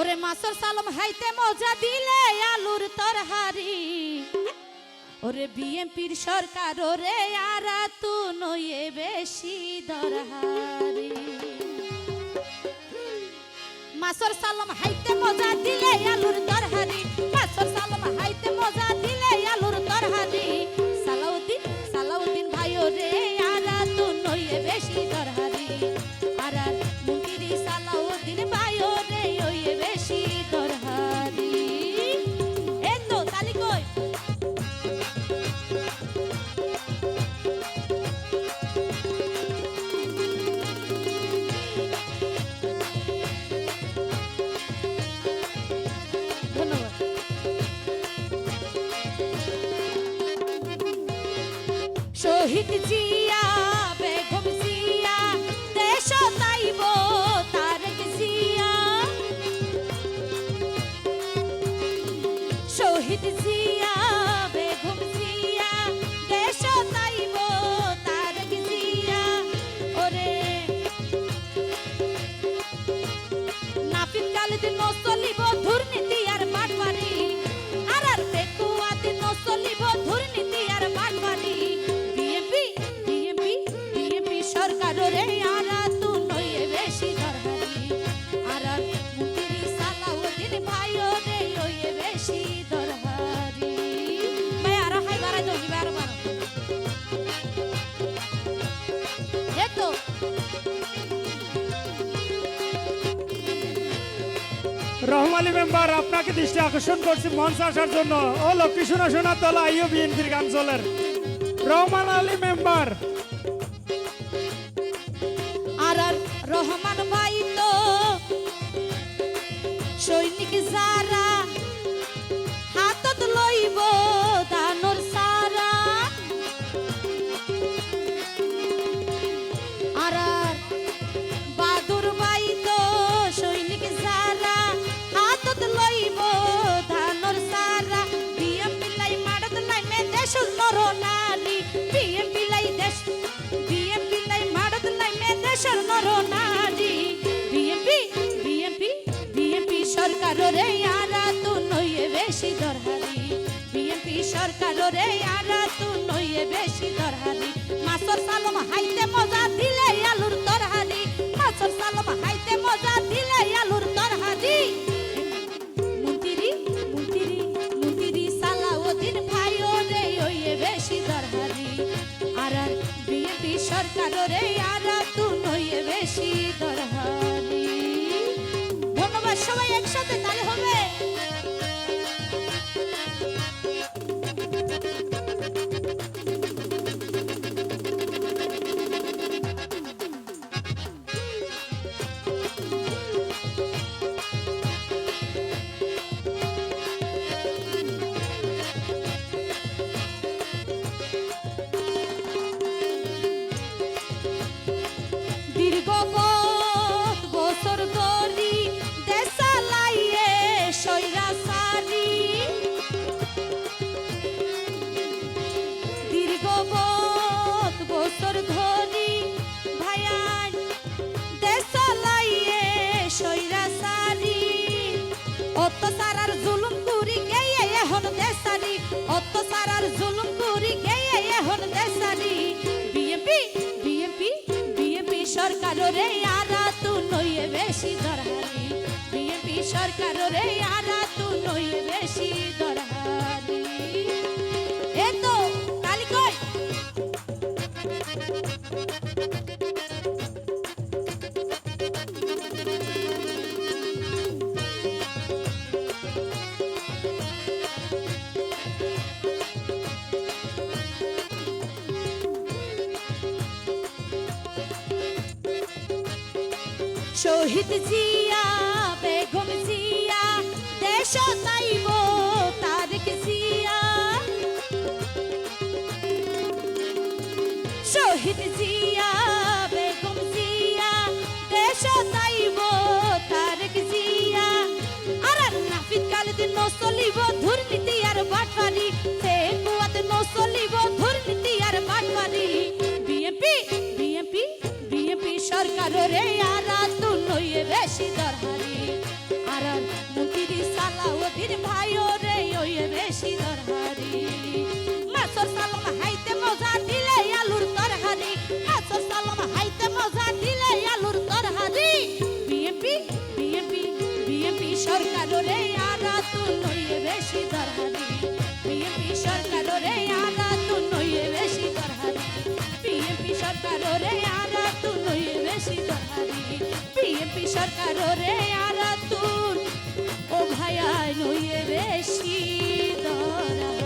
ওরে মাসর সালম, হাইতে মজা দিলে আলুর তরহারি। ওরে বিএমপির সরকার, ওরে আর তু নইয়ে বেশি দরহারি। মাসর সালম, হাইতে মজা দিলে আলুর তরহারি। মাসর সালম, হাইতে মজা দিলে শহীদ জিয়া বেগম জিয়া দেশ তাইব তারেক জিয়া শহীদ জিয়া রহম আলী মেম্বার, আপনাকে দৃষ্টি আকর্ষণ করছি মঞ্চ আসার জন্য। ও লক্ষ্মী সোনা সোনার দল আইও বিএনপির কাউন্সিলর রহমান আলী মেম্বার। আর আর রহমান ভাই তো সরকার এখন দেশারি বিএমপি বিএমপি বিএমপি সরকার রে আরা তু নইয়ে বেশি ধরালি বিএমপি সরকার রে আরা তু নইয়ে শহীদ জিয়া, বেগম জিয়া দেশ তাইব তারেক জিয়া। শহীদ জিয়া, বেগম জিয়া দেশ তাইব তারেক জিয়া। আর নাফিদ কালিদিন নচলিব দুর্নীতি আর বাটপারি। সে কুয়াত নচলিব দুর্নীতি আর বাটপারি। বিএমপি বিএমপি বিএমপি সরকার রে। বেশি দরহারি। আর আর মুন্তিরি সালাউদ্দিন ভাই বিএনপি সরকার রে আর তুর ও ভাই নইয়ে বেশি দরা